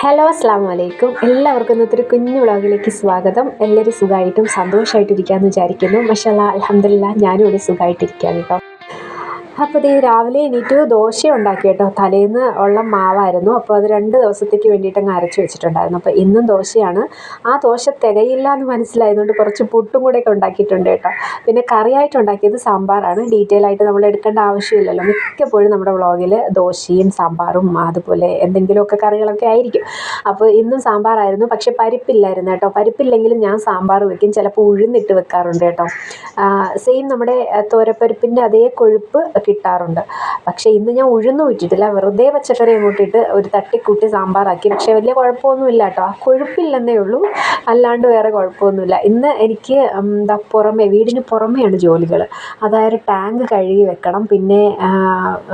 Hello അസ്ലാം വലൈക്കും എല്ലാവർക്കും ഇന്നത്തെ കുഞ്ഞു വ്ളോഗിലേക്ക് സ്വാഗതം. എല്ലാവരും സുഖമായിട്ടും സന്തോഷമായിട്ടിരിക്കാമെന്ന് വിചാരിക്കുന്നു. മഷാല അലഹമില്ല ഞാനും ഇവിടെ സുഖമായിട്ടിരിക്കുകയാണ് കേട്ടോ. അപ്പോൾ ഇത് രാവിലെ എണീറ്റ് ദോശ ഉണ്ടാക്കി കേട്ടോ. തലേന്ന് ഉള്ള മാവായിരുന്നു. അപ്പോൾ അത് രണ്ട് ദിവസത്തേക്ക് വേണ്ടിയിട്ട് അങ്ങ് അരച്ച് വെച്ചിട്ടുണ്ടായിരുന്നു. അപ്പോൾ ഇന്നും ദോശയാണ്. ആ ദോശ തികയില്ല എന്ന് മനസ്സിലായതുകൊണ്ട് കുറച്ച് പുട്ടും കൂടെയൊക്കെ ഉണ്ടാക്കിയിട്ടുണ്ട് കേട്ടോ. പിന്നെ കറിയായിട്ട് ഉണ്ടാക്കിയത് സാമ്പാറാണ്. ഡീറ്റെയിൽ ആയിട്ട് നമ്മൾ എടുക്കേണ്ട ആവശ്യമില്ലല്ലോ. മിക്കപ്പോഴും നമ്മുടെ വ്ളോഗിൽ ദോശയും സാമ്പാറും അതുപോലെ എന്തെങ്കിലുമൊക്കെ കറികളൊക്കെ ആയിരിക്കും. അപ്പോൾ ഇന്നും സാമ്പാറായിരുന്നു. പക്ഷേ പരിപ്പില്ലായിരുന്നു കേട്ടോ. പരിപ്പില്ലെങ്കിലും ഞാൻ സാമ്പാർ വെക്കും. ചിലപ്പോൾ ഉഴുന്നിട്ട് വെക്കാറുണ്ട് കേട്ടോ. സെയിം നമ്മുടെ തോരപ്പരിപ്പിന്റെ അതേ കൊഴുപ്പ് കിട്ടാറുണ്ട്. പക്ഷേ ഇന്ന് ഞാൻ ഉഴുന്ന് വിറ്റിട്ടില്ല വെറുതെ പച്ചക്കറി കൂട്ടിയിട്ട് ഒരു തട്ടിക്കൂട്ടി സാമ്പാറാക്കി. പക്ഷേ വലിയ കുഴപ്പമൊന്നുമില്ല കേട്ടോ. ആ കൊഴുപ്പില്ലെന്നേ ഉള്ളൂ. അല്ലാണ്ട് വേറെ കുഴപ്പമൊന്നുമില്ല. ഇന്ന് എനിക്ക് എന്താ പുറമെ വീടിന് പുറമെയാണ് ജോലികൾ അതായത് ടാങ്ക് കഴുകി വെക്കണം. പിന്നെ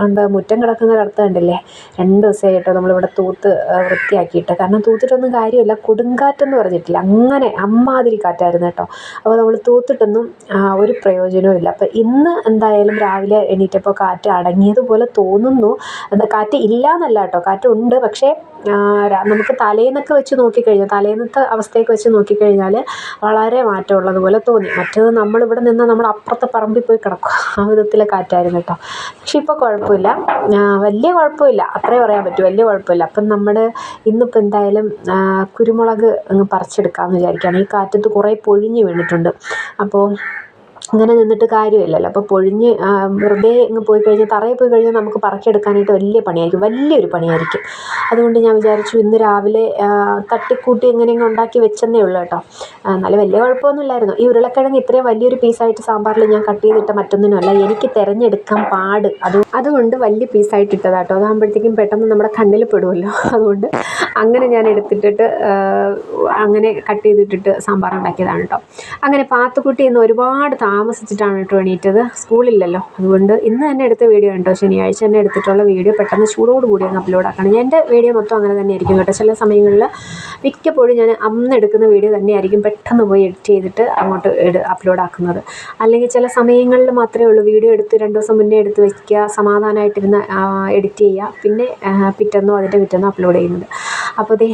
എന്താ മുറ്റം കിടക്കുന്ന കിടത്ത് കണ്ടില്ലേ? രണ്ട് ദിവസമായിട്ടോ നമ്മളിവിടെ തൂത്ത് വൃത്തിയാക്കിയിട്ട്. കാരണം തൂത്തിട്ടൊന്നും കാര്യമില്ല. കൊടുങ്കാറ്റെന്ന് പറഞ്ഞിട്ടില്ല. അങ്ങനെ അമ്മാതിരി കാറ്റായിരുന്നു കേട്ടോ. അപ്പോൾ നമ്മൾ തൂത്തിട്ടൊന്നും ഒരു പ്രയോജനവും ഇല്ല അപ്പോൾ ഇന്ന് എന്തായാലും രാവിലെ എണീറ്റപ്പോൾ കാറ്റ് അടങ്ങിയതുപോലെ തോന്നുന്നു. എന്താ കാറ്റ് ഇല്ല എന്നല്ല കേട്ടോ. കാറ്റുണ്ട്. പക്ഷേ നമുക്ക് തലേന്നൊക്കെ വെച്ച് നോക്കിക്കഴിഞ്ഞാൽ തലേന്നത്തെ അവസ്ഥയൊക്കെ വെച്ച് നോക്കിക്കഴിഞ്ഞാൽ വളരെ മാറ്റമുള്ളത് പോലെ തോന്നി. മറ്റേത് നമ്മളിവിടെ നിന്ന് നമ്മൾ അപ്പുറത്തെ പറമ്പിൽ പോയി കിടക്കും. ആ വിധത്തിലെ കാറ്റായിരുന്നു കേട്ടോ. പക്ഷെ ഇപ്പോൾ കുഴപ്പമില്ല. വലിയ കുഴപ്പമില്ല. അത്രേ പറയാൻ പറ്റും. വലിയ കുഴപ്പമില്ല. അപ്പം നമ്മൾ ഇന്നിപ്പോൾ എന്തായാലും കുരുമുളക് അങ്ങ് പറിച്ചെടുക്കാമെന്ന് വിചാരിക്കുകയാണ്. ഈ കാറ്റത്ത് കുറേ പൊഴിഞ്ഞ് വീണിട്ടുണ്ട്. അപ്പോൾ ഇങ്ങനെ നിന്നിട്ട് കാര്യമില്ലല്ലോ. അപ്പോൾ പൊഴിഞ്ഞ് വെറുതെ ഇങ്ങ് പോയി കഴിഞ്ഞാൽ തറയിൽ പോയി കഴിഞ്ഞാൽ നമുക്ക് പറക്കിയെടുക്കാനായിട്ട് വലിയ പണിയായിരിക്കും. വലിയൊരു പണിയായിരിക്കും. അതുകൊണ്ട് ഞാൻ വിചാരിച്ചു ഇന്ന് രാവിലെ തട്ടിക്കൂട്ടി എങ്ങനെയെങ്കിലും ഉണ്ടാക്കി വെച്ചെന്നേ ഉള്ളൂ കേട്ടോ. നല്ല വലിയ കുഴപ്പമൊന്നുമില്ലായിരുന്നു. ഈ ഉരുളക്കിഴങ്ങ് ഇത്രയും വലിയൊരു പീസായിട്ട് സാമ്പാറിൽ ഞാൻ കട്ട് ചെയ്തിട്ട മറ്റൊന്നിനുമല്ല എനിക്ക് തിരഞ്ഞെടുക്കാൻ പാട്. അത് അതുകൊണ്ട് വലിയ പീസായിട്ട് ഇട്ടതാ കേട്ടോ അതാകുമ്പോഴത്തേക്കും പെട്ടെന്ന് നമ്മുടെ കണ്ണിൽ പെടുമല്ലോ അതുകൊണ്ട് അങ്ങനെ ഞാൻ എടുത്തിട്ടിട്ട് അങ്ങനെ കട്ട് ചെയ്തിട്ടിട്ട് സാമ്പാർ ഉണ്ടാക്കിയതാണ് കേട്ടോ. അങ്ങനെ പാത്തുക്കുട്ടി ഇന്ന് ഒരുപാട് താമസിച്ചിട്ടാണ് കേട്ടോ എണീറ്റത്. സ്കൂളില്ലല്ലോ. അതുകൊണ്ട് ഇന്ന് തന്നെ എടുത്ത വീഡിയോ കേട്ടോ. ശനിയാഴ്ച തന്നെ എടുത്തിട്ടുള്ള വീഡിയോ പെട്ടെന്ന് ചൂടോട് കൂടി അങ്ങ് അപ്ലോഡ് ആക്കണം. എന്റെ വീഡിയോ മൊത്തം അങ്ങനെ തന്നെ ആയിരിക്കും കേട്ടോ. ചില സമയങ്ങളിൽ മിക്കപ്പോഴും ഞാൻ അന്ന് എടുക്കുന്ന വീഡിയോ തന്നെയായിരിക്കും പെട്ടെന്ന് പോയി എഡിറ്റ് ചെയ്തിട്ട് അങ്ങോട്ട് അപ്ലോഡ് ആക്കുന്നത്. അല്ലെങ്കിൽ ചില സമയങ്ങളിൽ മാത്രമേ ഉള്ളൂ. വീഡിയോ എടുത്ത് രണ്ട് ദിവസം മുന്നേ എടുത്ത് വയ്ക്കുക സമാധാനമായിട്ടിരുന്ന് എഡിറ്റ് ചെയ്യുക. പിന്നെ പിറ്റേന്നോ അതിന്റെ പിറ്റെന്നോ അപ്ലോഡ് ചെയ്യുന്നത്. അപ്പോൾ ദേ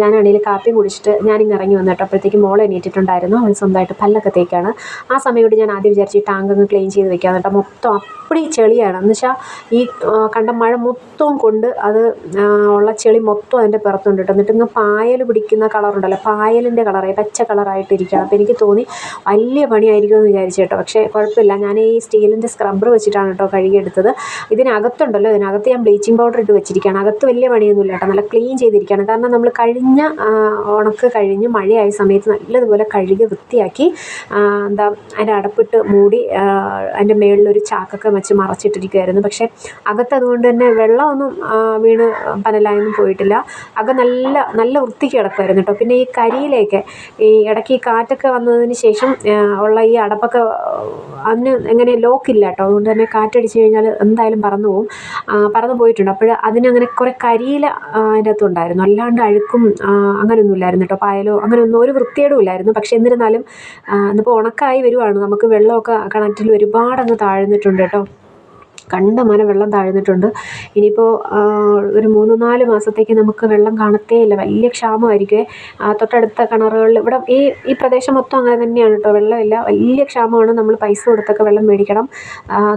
ഞാനാണെങ്കിൽ കാപ്പി കുടിച്ചിട്ട് ഞാനിങ്ങ് ഇറങ്ങി വന്നു കേട്ടോ. അപ്പോഴത്തേക്ക് മോൾ എണീറ്റിട്ടുണ്ടായിരുന്നു. അവൾ സ്വന്തമായിട്ട് പല്ലൊക്കെ തേക്കാണ്. ആ സമയത്ത് ഞാൻ ആദ്യം വിചാരിച്ചു ഈ ടാങ്ക് അങ്ങ് ക്ലീൻ ചെയ്ത് വെക്കാമെന്ന് കേട്ടോ. മൊത്തം അപ്പടി ചെളിയാണ്. എന്ന് വെച്ചാൽ ഈ കണ്ട മഴ മൊത്തവും കൊണ്ട് അത് ഉള്ള ചെളി മൊത്തം അതിന്റെ പുറത്തുണ്ട് എന്നിട്ട് ഇങ്ങ് പായൽ പിടിക്കുന്ന കളറുണ്ടല്ലോ പായലിന്റെ കളറായി പച്ച കളറായിട്ടിരിക്കുകയാണ് അപ്പോൾ എനിക്ക് തോന്നി വലിയ പണിയായിരിക്കും എന്ന് വിചാരിച്ചു കേട്ടോ. പക്ഷേ കുഴപ്പമില്ല. ഞാൻ ഈ സ്റ്റീലിന്റെ സ്ക്രബ്ബർ വെച്ചിട്ടാണ് കേട്ടോ കഴുകിയെടുത്തത്. ഇതിനകത്തുണ്ടല്ലോ. ഇതിനകത്ത് ഞാൻ ബ്ലീച്ചിങ് പൗഡർ ഇട്ട് വെച്ചിരിക്കുകയാണ്. അകത്ത് വലിയ പണിയൊന്നുമില്ല കേട്ടോ. നല്ല ക്ലീൻ ചെയ്തിരിക്കുകയാണ്. കാരണം നമ്മൾ കഴിഞ്ഞ ഉണക്ക് കഴിഞ്ഞ് മഴയായ സമയത്ത് നല്ലതുപോലെ കഴുകി വൃത്തിയാക്കി എന്താ അതിന്റെ അടപ്പിട്ട് മൂടി അതിന്റെ മുകളിലൊരു ചാക്കൊക്കെ വെച്ച് മറച്ചിട്ടിരിക്കുമായിരുന്നു പക്ഷേ അകത്ത് അതുകൊണ്ട് തന്നെ വെള്ളമൊന്നും വീണ് പനലായൊന്നും പോയിട്ടില്ല. അകം നല്ല നല്ല വൃത്തിക്ക് കിടക്കുമായിരുന്നു കേട്ടോ. പിന്നെ ഈ കരിയിലേക്ക് ഈ ഇടയ്ക്ക് ഈ കാറ്റൊക്കെ വന്നതിന് ശേഷം ഉള്ള ഈ അടപ്പൊക്കെ അതിന് എങ്ങനെ ലോക്കില്ല കേട്ടോ. അതുകൊണ്ട് തന്നെ കാറ്റടിച്ച് കഴിഞ്ഞാൽ എന്തായാലും പറന്നു പോകും പറന്നു പോയിട്ടുണ്ട്. അപ്പോൾ അതിനങ്ങനെ കുറേ കരിയില അതിന്റെ അകത്തുണ്ടായിരുന്നു അല്ലാണ്ട് അഴുക്കും അങ്ങനെയൊന്നും ഇല്ലായിരുന്നു കേട്ടോ. പായലോ അങ്ങനെയൊന്നും ഒരു വൃത്തികേടും ഇല്ലായിരുന്നു. പക്ഷേ എന്നിരുന്നാലും ഇന്നിപ്പോൾ ഉണക്കായി വരുവാണ്. നമുക്ക് വെള്ളമൊക്കെ കിണറ്റിൽ ഒരുപാടങ്ങ് താഴ്ന്നിട്ടുണ്ട് കേട്ടോ. കണ്ടമാനം വെള്ളം താഴ്ന്നിട്ടുണ്ട്. ഇനിയിപ്പോൾ ഒരു മൂന്ന് നാല് മാസത്തേക്ക് നമുക്ക് വെള്ളം കാണത്തേ ഇല്ല വലിയ ക്ഷാമമായിരിക്കുമേ തൊട്ടടുത്ത കിണറുകളിൽ ഇവിടെ ഈ ഈ പ്രദേശം മൊത്തം അങ്ങനെ തന്നെയാണ് കേട്ടോ. വെള്ളമില്ല. വലിയ ക്ഷാമമാണ് നമ്മൾ പൈസ കൊടുത്തൊക്കെ വെള്ളം മേടിക്കണം.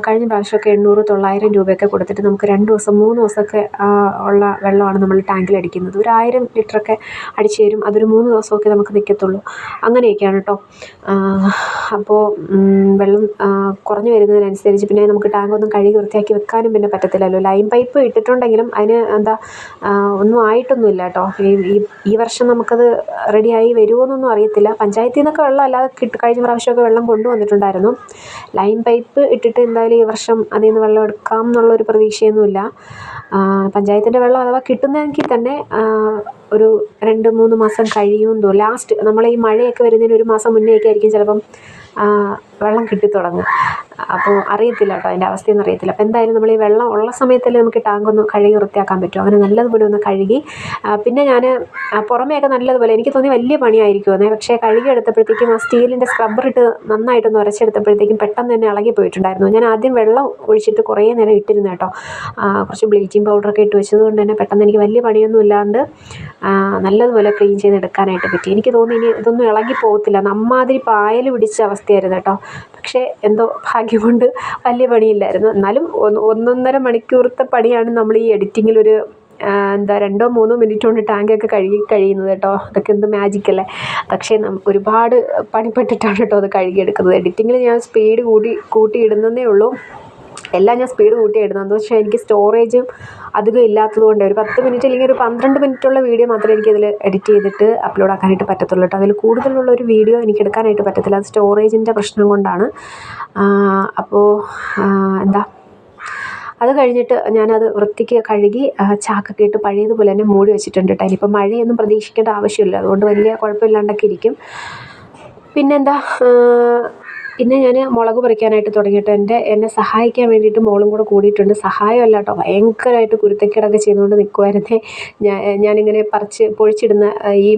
കഴിഞ്ഞ പ്രാവശ്യമൊക്കെ എണ്ണൂറ് തൊള്ളായിരം രൂപയൊക്കെ കൊടുത്തിട്ട് നമുക്ക് രണ്ട് ദിവസം മൂന്ന് ദിവസമൊക്കെ ഉള്ള വെള്ളമാണ് നമ്മൾ ടാങ്കിൽ അടിക്കുന്നത്. ഒരു ആയിരം ലിറ്ററൊക്കെ അടിച്ചു തരും. അതൊരു മൂന്ന് ദിവസമൊക്കെ നമുക്ക് നിൽക്കത്തുള്ളൂ അങ്ങനെയൊക്കെയാണ് കേട്ടോ. അപ്പോൾ വെള്ളം കുറഞ്ഞു വരുന്നതിനനുസരിച്ച് പിന്നെ നമുക്ക് ടാങ്ക് ഒന്നും കഴുകി വൃത്തിയാക്കി വെക്കാനും പിന്നെ പറ്റത്തില്ലല്ലോ. ലൈൻ പൈപ്പ് ഇട്ടിട്ടുണ്ടെങ്കിലും അതിന് എന്താ ഒന്നും ആയിട്ടൊന്നുമില്ല കേട്ടോ. ഈ ഈ- വർഷം നമുക്കത് റെഡിയായി വരുമോ എന്നൊന്നും അറിയത്തില്ല. പഞ്ചായത്തിൽ നിന്നൊക്കെ വെള്ളം അല്ലാതെ കിട്ടി കഴിഞ്ഞ പ്രാവശ്യമൊക്കെ വെള്ളം കൊണ്ടുവന്നിട്ടുണ്ടായിരുന്നു. ലൈൻ പൈപ്പ് ഇട്ടിട്ട് എന്തായാലും ഈ വർഷം അതിൽ നിന്ന് വെള്ളം എടുക്കാം എന്നുള്ളൊരു പ്രതീക്ഷയൊന്നുമില്ല. പഞ്ചായത്തിന്റെ വെള്ളം അഥവാ കിട്ടുന്നതെങ്കിൽ തന്നെ ഒരു രണ്ട് മൂന്ന് മാസം കഴിയുമെന്നോ ലാസ്റ്റ് നമ്മൾ ഈ മഴയൊക്കെ വരുന്നതിന് ഒരു മാസം മുന്നേ ഒക്കെ ആയിരിക്കും ചിലപ്പം വെള്ളം കിട്ടിത്തുടങ്ങും അപ്പോൾ അറിയത്തില്ല കേട്ടോ അതിന്റെ അവസ്ഥയൊന്നും അറിയത്തില്ല. അപ്പോൾ എന്തായാലും നമ്മൾ ഈ വെള്ളം ഉള്ള സമയത്തല്ലേ നമുക്ക് ടാങ്ക് ഒന്ന് കഴുകി വൃത്തിയാക്കാൻ പറ്റും. അങ്ങനെ നല്ലതുപോലെ ഒന്ന് കഴുകി. പിന്നെ ഞാൻ പുറമേയൊക്കെ നല്ലതുപോലെ എനിക്ക് തോന്നി വലിയ പണിയായിരിക്കും പക്ഷേ കഴുകി എടുത്തപ്പോഴത്തേക്കും ആ സ്റ്റീലിന്റെ ഇട്ട് നന്നായിട്ടൊന്ന് ഉരച്ചെടുത്തപ്പോഴത്തേക്കും പെട്ടെന്ന് തന്നെ ഇളകി പോയിട്ടുണ്ടായിരുന്നു. ഞാൻ ആദ്യം വെള്ളം ഒഴിച്ചിട്ട് കുറേ നേരം ഇട്ടിരുന്നു കേട്ടോ. കുറച്ച് ബ്ലീച്ചിങ് പൗഡറൊക്കെ ഇട്ട് വെച്ചത് കൊണ്ട് തന്നെ പെട്ടെന്ന് എനിക്ക് വലിയ പണിയൊന്നും ഇല്ലാണ്ട് നല്ലതുപോലെ ക്ലീൻ ചെയ്ത് എടുക്കാനായിട്ട് പറ്റി. എനിക്ക് തോന്നി ഇനി ഇതൊന്നും ഇളകി പോകത്തില്ല. നമ്മാതിരി പായൽ പിടിച്ച അവസ്ഥയായിരുന്നു കേട്ടോ. പക്ഷേ എന്തോ ഭാഗ്യം കൊണ്ട് വലിയ പണിയില്ലായിരുന്നു. എന്നാലും ഒന്ന് ഒന്നൊന്നര മണിക്കൂറത്തെ പണിയാണ് നമ്മൾ ഈ എഡിറ്റിങ്ങിലൊരു എന്താ രണ്ടോ മൂന്നോ മിനിറ്റ് കൊണ്ട് ടാങ്കൊക്കെ കഴുകി കഴിയുന്നത് കേട്ടോ. അതൊക്കെ എന്ത് മാജിക് അല്ലേ പക്ഷേ ഒരുപാട് പണിപ്പെട്ടിട്ടാണ് കേട്ടോ അത് കഴുകിയെടുക്കുന്നത്. എഡിറ്റിങ്ങിൽ ഞാൻ സ്പീഡ് കൂട്ടി കൂട്ടിയിടുന്നതേ ഉള്ളൂ. എല്ലാം ഞാൻ സ്പീഡ് കൂട്ടിയായിരുന്നു. വെച്ചാൽ എനിക്ക് സ്റ്റോറേജും അധികം ഇല്ലാത്തത് കൊണ്ട് ഒരു പത്ത് മിനിറ്റ് അല്ലെങ്കിൽ ഒരു പന്ത്രണ്ട് മിനിറ്റുള്ള വീഡിയോ മാത്രമേ എനിക്ക് എനിക്കതിൽ എഡിറ്റ് ചെയ്തിട്ട് അപ്ലോഡ് ആക്കാനായിട്ട് പറ്റത്തുള്ളൂ കേട്ടോ അതിൽ കൂടുതലുള്ള ഒരു വീഡിയോ എനിക്ക് എടുക്കാനായിട്ട് പറ്റത്തില്ല. അത് സ്റ്റോറേജിന്റെ പ്രശ്നം കൊണ്ടാണ്. അപ്പോൾ എന്താ? അത് കഴിഞ്ഞിട്ട് ഞാനത് വൃത്തിക്ക് കഴുകി ചാക്കൊക്കെ ഇട്ട് പഴയതുപോലെ തന്നെ മൂടി വെച്ചിട്ടുണ്ട് കേട്ടോ ഇനിയിപ്പോൾ മഴയൊന്നും പ്രതീക്ഷിക്കേണ്ട ആവശ്യമില്ല. അതുകൊണ്ട് വലിയ കുഴപ്പമില്ലാണ്ടൊക്കെ ഇരിക്കും. പിന്നെന്താ? പിന്നെ ഞാൻ മുളക് പറിക്കാനായിട്ട് തുടങ്ങിയിട്ട് എന്റെ എന്നെ സഹായിക്കാൻ വേണ്ടിയിട്ട് മോളും കൂടെ കൂടിയിട്ടുണ്ട്. സഹായമല്ല കേട്ടോ ഭയങ്കരമായിട്ട് കുരുത്തക്കേടൊക്കെ ചെയ്തുകൊണ്ട് നിൽക്കുമായിരുന്നേ ഞാൻ ഞാനിങ്ങനെ പറിച്ച് പൊഴിച്ചിടുന്ന ഈ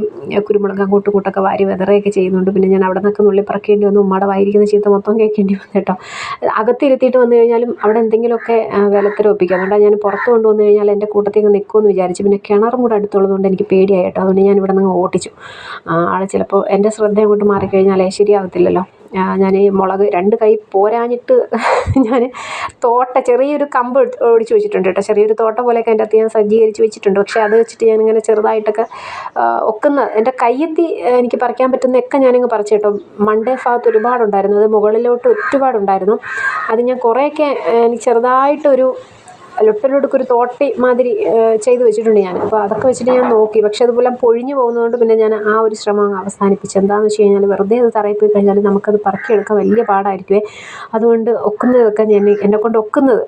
കുരുമുളക് അങ്ങോട്ട് കൂട്ടൊക്കെ വാരി വെതറുകയൊക്കെ ചെയ്യുന്നുണ്ട് പിന്നെ ഞാൻ അവിടെ നിന്നൊക്കെ നുള്ളി പറക്കേണ്ടി വന്നു. ഉമ്മയുടെ വായിരിക്കുന്ന ചീത്ത മൊത്തം കേൾക്കേണ്ടി വന്നു കേട്ടോ അകത്തിരുത്തിയിട്ട് വന്നു കഴിഞ്ഞാലും അവിടെ എന്തെങ്കിലുമൊക്കെ വേലത്തരം ഒപ്പിക്കും. അതുകൊണ്ടാണ് ഞാൻ പുറത്ത് കൊണ്ടുവന്നു കഴിഞ്ഞാൽ എന്റെ കൂട്ടത്തിൽ നിൽക്കുമെന്ന് വിചാരിച്ചു പിന്നെ കിണറും കൂടെ അടുത്തുള്ളതുകൊണ്ട് എനിക്ക് പേടിയായി കേട്ടോ. അതുകൊണ്ട് ഞാൻ ഇവിടെ നിന്ന് ഓട്ടിച്ചു ആൾ ചിലപ്പോൾ എന്റെ ശ്രദ്ധ അങ്ങോട്ട് മാറിക്കഴിഞ്ഞാലേ ശരിയാവത്തില്ലല്ലോ. ഞാൻ ഈ മുളക് രണ്ട് കൈ പോരാഞ്ഞിട്ട് ഞാൻ തോട്ട ചെറിയൊരു കമ്പ് ഒടിച്ച് വെച്ചിട്ടുണ്ട് കേട്ടോ. ചെറിയൊരു തോട്ട പോലെയൊക്കെ അതിന്റെ അകത്ത് ഞാൻ സജ്ജീകരിച്ച് വെച്ചിട്ടുണ്ട്. പക്ഷേ അത് വെച്ചിട്ട് ഞാനിങ്ങനെ ചെറുതായിട്ടൊക്കെ ഒക്കുന്ന എന്റെ കയ്യെത്തി എനിക്ക് പറിക്കാൻ പറ്റുന്നതൊക്കെ ഞാനിങ്ങ് പറിച്ചു കേട്ടോ. മണ്ടേ ഭാഗത്ത് ഒരുപാടുണ്ടായിരുന്നു. അത് മുകളിലോട്ട് ഒരുപാടുണ്ടായിരുന്നു. അത് ഞാൻ കുറേയൊക്കെ എനിക്ക് ചെറുതായിട്ടൊരു ലൊട്ടലൊടുക്കൊരു തോട്ടി മാതിരി ചെയ്തു വെച്ചിട്ടുണ്ട് ഞാൻ. അപ്പോൾ അതൊക്കെ വെച്ചിട്ട് ഞാൻ നോക്കി. പക്ഷേ അതുപോലെ പൊഴിഞ്ഞു പോകുന്നതുകൊണ്ട് പിന്നെ ഞാൻ ആ ഒരു ശ്രമം അങ്ങ് അവസാനിപ്പിച്ചു. എന്താണെന്ന് വെച്ച് കഴിഞ്ഞാൽ വെറുതെ അത് തറയിൽ പോയി കഴിഞ്ഞാൽ നമുക്കത് പറക്കിയെടുക്കാൻ വലിയ പാടായിരിക്കുമേ അതുകൊണ്ട് ഒക്കുന്നതൊക്കെ ഞാൻ എന്നെ കൊണ്ട് ഒക്കുന്നത്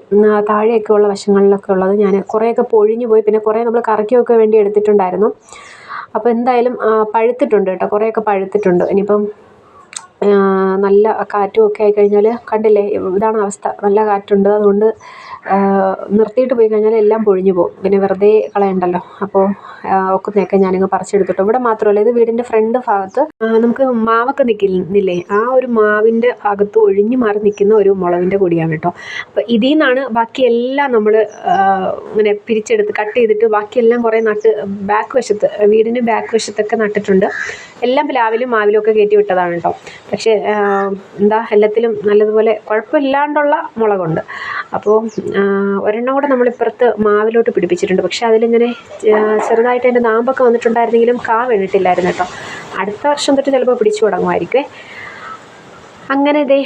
താഴെയൊക്കെ ഉള്ള വശങ്ങളിലൊക്കെ ഉള്ളത് ഞാൻ കുറേയൊക്കെ പൊഴിഞ്ഞു പോയി. പിന്നെ കുറേ നമ്മൾ കറക്കിയൊക്കെ വേണ്ടി എടുത്തിട്ടുണ്ടായിരുന്നു. അപ്പോൾ എന്തായാലും പഴുത്തിട്ടുണ്ട് കേട്ടോ. കുറേയൊക്കെ പഴുത്തിട്ടുണ്ട്. ഇനിയിപ്പം നല്ല കാറ്റും ഒക്കെ ആയിക്കഴിഞ്ഞാൽ കണ്ടില്ലേ ഇതാണ് അവസ്ഥ. നല്ല കാറ്റുണ്ട്. അതുകൊണ്ട് നിർത്തിയിട്ട് പോയി കഴിഞ്ഞാൽ എല്ലാം പൊഴിഞ്ഞു പോകും. പിന്നെ വെറുതെ കളയണ്ടല്ലോ. അപ്പോൾ ഒക്കുന്നതൊക്കെ ഞാനിങ്ങ് പറിച്ചെടുത്തിട്ടു ഇവിടെ മാത്രമല്ല ഇത് വീടിന്റെ ഫ്രണ്ട് ഭാഗത്ത് നമുക്ക് മാവൊക്കെ നിൽക്കുന്നില്ലേ ആ ഒരു മാവിന്റെ അകത്ത് ഒഴിഞ്ഞു മാറി നിൽക്കുന്ന ഒരു മുളകിന്റെ കൊടിയാണ് കേട്ടോ. അപ്പോൾ ഇതിൽ നിന്നാണ് ബാക്കിയെല്ലാം നമ്മൾ ഇങ്ങനെ പിരിച്ചെടുത്ത് കട്ട് ചെയ്തിട്ട് ബാക്കിയെല്ലാം കുറേ നട്ട് ബാക്ക് വശത്ത് വീടിന് ബാക്ക് വശത്തൊക്കെ നട്ടിട്ടുണ്ട്. എല്ലാം പ്ലാവിലും മാവിലും ഒക്കെ കയറ്റി വിട്ടതാണ് കേട്ടോ. പക്ഷേ എന്താ എല്ലാത്തിലും നല്ലതുപോലെ കുഴപ്പമില്ലാണ്ടുള്ള മുളകുണ്ട്. അപ്പോൾ ഒരെണ്ണം കൂടെ നമ്മളിപ്പുറത്ത് മാവിലോട്ട് പിടിപ്പിച്ചിട്ടുണ്ട്. പക്ഷേ അതിലിങ്ങനെ ചെറുതായിട്ട് അതിന്റെ നാമ്പൊക്കെ വന്നിട്ടുണ്ടായിരുന്നെങ്കിലും കാ വീണിട്ടില്ലായിരുന്നു കേട്ടോ. അടുത്ത വർഷം തൊട്ട് ചിലപ്പോൾ പിടിച്ചു തുടങ്ങുമായിരിക്കുമേ അങ്ങനെ ഇതേ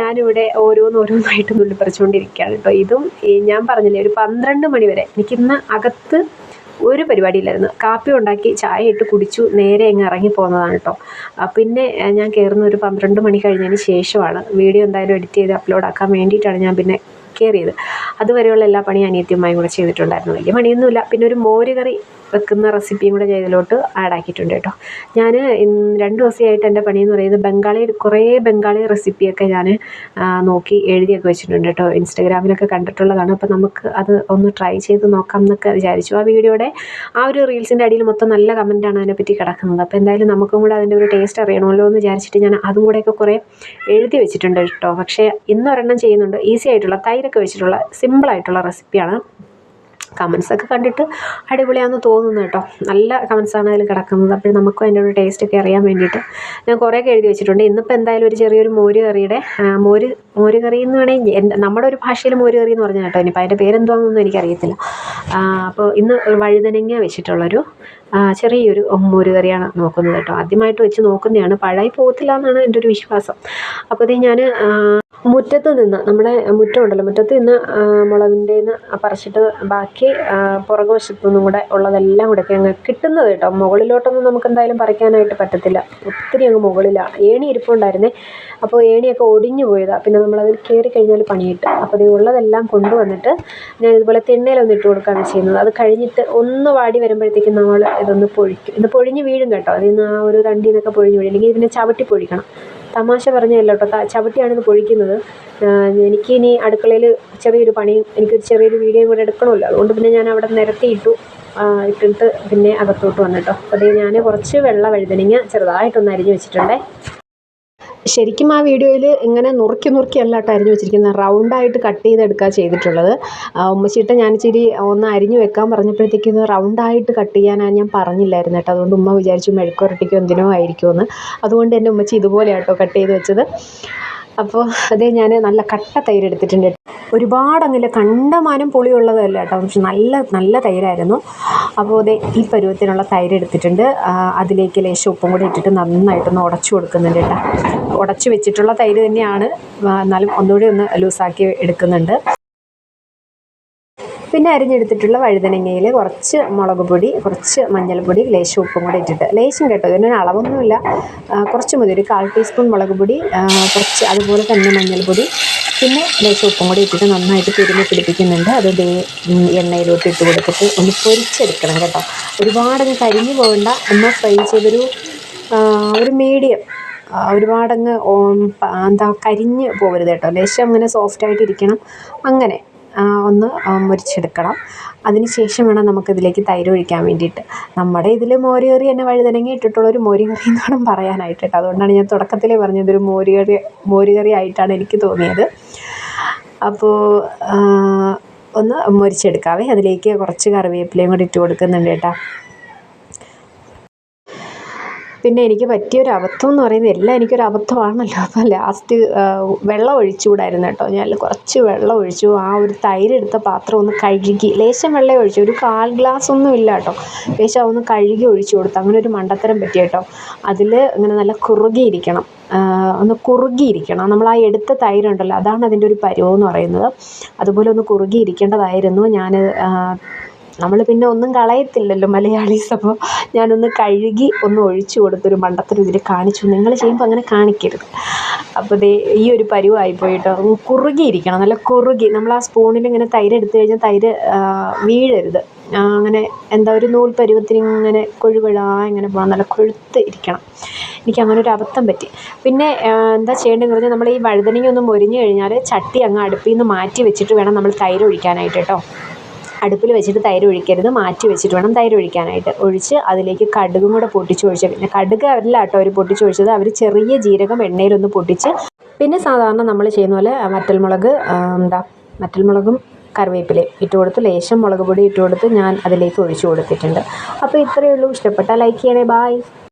ഞാനിവിടെ ഓരോന്നോരോന്നായിട്ട് നുള്ളി പറിച്ചുകൊണ്ടിരിക്കുകയാണ് കേട്ടോ. ഇതും ഞാൻ പറഞ്ഞില്ലേ ഒരു പന്ത്രണ്ട് മണി വരെ എനിക്കിന്ന് അകത്ത് ഒരു പരിപാടിയില്ലായിരുന്നു. കാപ്പി ഉണ്ടാക്കി ചായ ഇട്ട് കുടിച്ചു നേരെ അങ്ങ് ഇറങ്ങി പോകുന്നതാണ് കേട്ടോ. പിന്നെ ഞാൻ കയറുന്ന ഒരു പന്ത്രണ്ട് മണി കഴിഞ്ഞതിന് ശേഷമാണ് വീഡിയോ എന്തായാലും എഡിറ്റ് ചെയ്ത് അപ്ലോഡ് ആക്കാൻ വേണ്ടിയിട്ടാണ് ഞാൻ പിന്നെ കയറിയത് അതുവരെയുള്ള എല്ലാ പണിയും അനിയത്തിയുമായും കൂടെ ചെയ്തിട്ടുണ്ടായിരുന്നു. വലിയ പണിയൊന്നുമില്ല. പിന്നെ ഒരു മോര് കറി വെക്കുന്ന റെസിപ്പിയും കൂടെ ചെയ്തിലോട്ട് ആഡാക്കിയിട്ടുണ്ട് കേട്ടോ. ഞാൻ രണ്ട് ദിവസമായിട്ട് എന്റെ പണി എന്ന് പറയുന്നത് ബംഗാളി കുറേ ബംഗാളി റെസിപ്പിയൊക്കെ ഞാൻ നോക്കി എഴുതിയൊക്കെ വെച്ചിട്ടുണ്ട് കേട്ടോ. ഇൻസ്റ്റാഗ്രാമിലൊക്കെ കണ്ടിട്ടുള്ളതാണ്. അപ്പോൾ നമുക്ക് അത് ഒന്ന് ട്രൈ ചെയ്ത് നോക്കാം എന്നൊക്കെ വിചാരിച്ചു. ആ വീഡിയോയുടെ ആ ഒരു റീൽസിന്റെ അടിയിൽ മൊത്തം നല്ല കമന്റാണ് അതിനെപ്പറ്റി കിടക്കുന്നത്. അപ്പോൾ എന്തായാലും നമുക്കും കൂടെ അതിന്റെ ഒരു ടേസ്റ്റ് അറിയണമല്ലോ എന്ന് വിചാരിച്ചിട്ട് ഞാൻ അതും കൂടെയൊക്കെ കുറേ എഴുതി വെച്ചിട്ടുണ്ട് കേട്ടോ. പക്ഷേ ഇന്നൊരെണ്ണം ചെയ്യുന്നുണ്ട്. ഈസി ആയിട്ടുള്ള തൈരൊക്കെ വെച്ചിട്ടുള്ള സിമ്പിളായിട്ടുള്ള റെസിപ്പിയാണ് കമൻസൊക്കെ കണ്ടിട്ട് അടിപൊളിയാണെന്ന് തോന്നുന്നു കേട്ടോ. നല്ല കമൻസാണ് അതിൽ കിടക്കുന്നത്. അപ്പോൾ നമുക്കും അതിന്റെ ഒരു ടേസ്റ്റ് ഒക്കെ അറിയാൻ വേണ്ടിയിട്ട് ഞാൻ കുറേയൊക്കെ എഴുതി വെച്ചിട്ടുണ്ട്. ഇന്നിപ്പോൾ എന്തായാലും ഒരു ചെറിയൊരു മോര് കറിയുടെ മോര് മോര് കറി എന്ന് വേണമെങ്കിൽ എന്റെ നമ്മുടെ ഒരു ഭാഷയിൽ മോര് കറി എന്ന് പറഞ്ഞാൽ കേട്ടോ ഇനിയിപ്പോൾ അതിന്റെ പേരെന്തുവാണെന്നൊന്നും എനിക്കറിയത്തില്ല. അപ്പോൾ ഇന്ന് വഴുതനങ്ങ വെച്ചിട്ടുള്ളൊരു ചെറിയൊരു മോര് കറിയാണ് നോക്കുന്നത് കേട്ടോ. ആദ്യമായിട്ട് വെച്ച് നോക്കുന്നതാണ്. പഴയി പോകത്തില്ല എന്നാണ് എന്റെ ഒരു വിശ്വാസം. അപ്പോൾ ഇത് ഞാൻ മുറ്റത്ത് നിന്ന് നമ്മുടെ മുറ്റമുണ്ടല്ലോ മുറ്റത്ത് നിന്ന് മുളകിന്റെ നിന്ന് പറിച്ചിട്ട് ബാക്കി പുറകു വശത്തു നിന്നും കൂടെ ഉള്ളതെല്ലാം കൂടെ അങ്ങ് കിട്ടുന്നത് കേട്ടോ. മുകളിലോട്ടൊന്നും നമുക്ക് എന്തായാലും പറിക്കാനായിട്ട് പറ്റത്തില്ല. ഒത്തിരി അങ്ങ് മുകളിലാണ് ഏണി ഇരിപ്പുണ്ടായിരുന്നേ. അപ്പോൾ ഏണിയൊക്കെ ഒടിഞ്ഞു പോയതാണ് പിന്നെ നമ്മളതിൽ കയറി കഴിഞ്ഞാൽ പണിയിട്ട്. അപ്പോൾ ഇത് ഉള്ളതെല്ലാം കൊണ്ടുവന്നിട്ട് ഞാൻ ഇതുപോലെ തിണ്ണയിലൊന്ന് ഇട്ട് കൊടുക്കുകയാണ് ചെയ്യുന്നത്. അത് കഴിഞ്ഞിട്ട് ഒന്ന് വാടി വരുമ്പോഴത്തേക്കും നമ്മൾ ഇതൊന്ന് പൊഴിക്കും. ഇത് പൊഴിഞ്ഞ് വീഴും കേട്ടോ. അതിൽ നിന്ന് ആ ഒരു തണ്ടിയിൽ നിന്നൊക്കെ പൊഴിഞ്ഞ് വീഴും. അല്ലെങ്കിൽ ഇതിനെ ചവിട്ടി പൊഴിക്കണം. തമാശ പറഞ്ഞല്ലോ കേട്ടോ? ചവിട്ടിയാണിത് പൊഴിക്കുന്നത്. എനിക്കിനി അടുക്കളയിൽ ചെറിയൊരു പണിയും എനിക്ക് ചെറിയൊരു വീഡിയോയും കൂടെ എടുക്കണമല്ലോ. അതുകൊണ്ട് പിന്നെ ഞാൻ അവിടെ നിരത്തിയിട്ടു ഇട്ടിട്ട് പിന്നെ അകത്തോട്ട് വന്നു കേട്ടോ. അപ്പോൾ ഞാൻ കുറച്ച് വെള്ള വഴുതനങ്ങ ചെറുതായിട്ടൊന്ന് അരിഞ്ഞു വെച്ചിട്ടുണ്ടേ. ശരിക്കും ആ വീഡിയോയിൽ ഇങ്ങനെ നുറുക്കി നുറുക്കി അല്ല കേട്ടോ അരിഞ്ഞ് വെച്ചിരിക്കുന്നത് റൗണ്ടായിട്ട് കട്ട് ചെയ്തെടുക്കുക ചെയ്തിട്ടുള്ളത്. ഉമ്മച്ചിട്ട് ഞാൻ ഇച്ചിരി ഒന്ന് അരിഞ്ഞ് വെക്കാൻ പറഞ്ഞപ്പോഴത്തേക്കും റൗണ്ടായിട്ട് കട്ട് ചെയ്യാനാണ് ഞാൻ പറഞ്ഞില്ലായിരുന്നു കേട്ടോ. അതുകൊണ്ട് ഉമ്മ വിചാരിച്ചു മെഴുക്കുരട്ടിക്കോ എന്തിനോ ആയിരിക്കുമെന്ന്. അതുകൊണ്ട് എന്റെ ഉമ്മച്ചി ഇതുപോലെയാണ് കേട്ടോ കട്ട് ചെയ്ത് വെച്ചത്. അപ്പോൾ അതേ ഞാൻ നല്ല കട്ട തൈര് എടുത്തിട്ടുണ്ട് ഒരുപാട് അങ്ങനെ കണ്ടമാനം പുളിയുള്ളതല്ല കേട്ടോ. പക്ഷെ നല്ല നല്ല തൈരായിരുന്നു. അപ്പോൾ അതേ ഈ പരുവത്തിനുള്ള തൈര് എടുത്തിട്ടുണ്ട് അതിലേക്ക് ലേശം ഉപ്പും കൂടി ഇട്ടിട്ട് നന്നായിട്ടൊന്ന് ഉടച്ചു കൊടുക്കുന്നുണ്ട് കേട്ടോ. ഉടച്ചു വെച്ചിട്ടുള്ള തൈര് തന്നെയാണ്. എന്നാലും ഒന്നുകൂടി ഒന്ന് ലൂസാക്കി എടുക്കുന്നുണ്ട്. പിന്നെ അരിഞ്ഞെടുത്തിട്ടുള്ള വഴുതനങ്ങയിൽ കുറച്ച് മുളക് പൊടി കുറച്ച് മഞ്ഞൾപ്പൊടി ലേശം ഉപ്പും കൂടെ ഇട്ടിട്ട്. ലേശം കേട്ടോ ഇതിന് അളവൊന്നുമില്ല. കുറച്ച് മതി. ഒരു കാൽ ടീസ്പൂൺ മുളക് പൊടി കുറച്ച് അതുപോലെ തന്നെ മഞ്ഞൾപ്പൊടി പിന്നെ ലേശം ഉപ്പും കൂടി ഇട്ടിട്ട് നന്നായിട്ട് തിരുമ്മി പിടിപ്പിക്കുന്നുണ്ട്. അത് ദേ എണ്ണയിലോട്ട് ഇട്ട് കൊടുത്തിട്ട് ഒന്ന് പൊരിച്ചെടുക്കണം കേട്ടോ. ഒരുപാടങ്ങ് കരിഞ്ഞു പോകണ്ട. ഒന്ന് ഫ്രൈ ചെയ്തൊരു ഒരു മീഡിയം ഒരുപാടങ്ങ് എന്താ കരിഞ്ഞ് പോകരുത് കേട്ടോ. ലേശം അങ്ങനെ സോഫ്റ്റായിട്ട് ഇരിക്കണം അങ്ങനെ. ഒന്ന് മുരിച്ചെടുക്കണം അതിന് ശേഷം വേണം നമുക്കിതിലേക്ക് തൈര് ഒഴിക്കാൻ വേണ്ടിയിട്ട്. നമ്മുടെ ഇതിൽ മോരുകറി തന്നെ വഴുതനങ്ങ ഇട്ടിട്ടുള്ളൊരു മോരുകറി എന്ന് വേണം പറയാനായിട്ട് കേട്ടോ. അതുകൊണ്ടാണ് ഞാൻ തുടക്കത്തിലേ പറഞ്ഞത് ഒരു മോരുകറി മോരുകറി ആയിട്ടാണ് എനിക്ക് തോന്നിയത്. അപ്പോൾ ഒന്ന് മുരിച്ചെടുക്കാവേ അതിലേക്ക് കുറച്ച് കറിവേപ്പിലയും കൂടി ഇട്ട് കൊടുക്കുന്നുണ്ട് കേട്ടോ. പിന്നെ എനിക്ക് പറ്റിയൊരു അബദ്ധം എന്ന് പറയുന്നത് എല്ലാം എനിക്കൊരു അബദ്ധമാണല്ലോ. അപ്പോൾ ലാസ്റ്റ് വെള്ളം ഒഴിച്ചുകൂടായിരുന്നു കേട്ടോ. ഞാൻ കുറച്ച് വെള്ളം ഒഴിച്ചു. ആ ഒരു തൈരെടുത്ത പാത്രം ഒന്ന് കഴുകി ലേശം വെള്ളം ഒഴിച്ചു. ഒരു കാൽ ഗ്ലാസ് ഒന്നും ഇല്ല കേട്ടോ. ലേശം അതൊന്ന് കഴുകി ഒഴിച്ചു കൊടുത്തു. അങ്ങനെ ഒരു മണ്ടത്തരം പറ്റി കേട്ടോ. അതിൽ ഇങ്ങനെ നല്ല കുറുകിയിരിക്കണം. ഒന്ന് കുറുകിയിരിക്കണം. നമ്മൾ ആ എടുത്ത തൈരുണ്ടല്ലോ അതാണ് അതിന്റെ ഒരു പരുവം എന്ന് പറയുന്നത്. അതുപോലെ ഒന്ന് കുറുകിയിരിക്കേണ്ടതായിരുന്നു. ഞാൻ നമ്മൾ പിന്നെ ഒന്നും കളയത്തില്ലല്ലോ മലയാളീസ് അപ്പോൾ ഞാനൊന്ന് കഴുകി ഒന്ന് ഒഴിച്ചു കൊടുത്തൊരു മണ്ടത്തരം ഇതിൽ കാണിച്ചു. നിങ്ങൾ ചെയ്യുമ്പോൾ അങ്ങനെ കാണിക്കരുത്. അപ്പോൾ ദേ ഈ ഒരു പരുവായിപ്പോയി കേട്ടോ കുറുകിയിരിക്കണം. നല്ല കുറുകി. നമ്മൾ ആ സ്പൂണിൽ ഇങ്ങനെ തൈര് എടുത്തു കഴിഞ്ഞാൽ തൈര് വീഴരുത്. അങ്ങനെ എന്താ ഒരു നൂൽ പരുവത്തിന് ഇങ്ങനെ കൊഴുകൊഴാ ഇങ്ങനെ പോകണം നല്ല കൊഴുത്ത് ഇരിക്കണം. എനിക്ക് അങ്ങനെ ഒരു അബദ്ധം പറ്റി. പിന്നെ എന്താ ചെയ്യേണ്ടതെന്ന് പറഞ്ഞാൽ നമ്മൾ ഈ വഴുതനങ്ങ ഒന്ന് മൊരിഞ്ഞു കഴിഞ്ഞാൽ ചട്ടി അങ്ങ് അടുപ്പിൽ നിന്ന് മാറ്റി വെച്ചിട്ട് വേണം നമ്മൾ തൈര് ഒഴിക്കാനായിട്ട് കേട്ടോ. അടുപ്പിൽ വെച്ചിട്ട് തൈര് ഒഴിക്കരുത്. മാറ്റി വെച്ചിട്ട് വേണം തൈര് ഒഴിക്കാനായിട്ട്. ഒഴിച്ച് അതിലേക്ക് കടുകും കൂടെ പൊട്ടിച്ചൊഴിച്ച് പിന്നെ കടുക് അല്ല കേട്ടോ അവർ പൊട്ടിച്ചൊഴിച്ചത്. അവർ ചെറിയ ജീരകം എണ്ണയിലൊന്ന് പൊട്ടിച്ച് പിന്നെ സാധാരണ നമ്മൾ ചെയ്യുന്ന പോലെ മറ്റൽമുളക് എന്താ വറ്റൽമുളകും കറിവേപ്പിലയും ഇട്ട് കൊടുത്ത് ലേശം മുളക് പൊടി ഇട്ട് കൊടുത്ത് ഞാൻ അതിലേക്ക് ഒഴിച്ചു കൊടുത്തിട്ടുണ്ട്. അപ്പോൾ ഇത്രയേ ഉള്ളൂ. ഇഷ്ടപ്പെട്ടാൽ ലൈക്ക് ചെയ്യണേ. ബായ്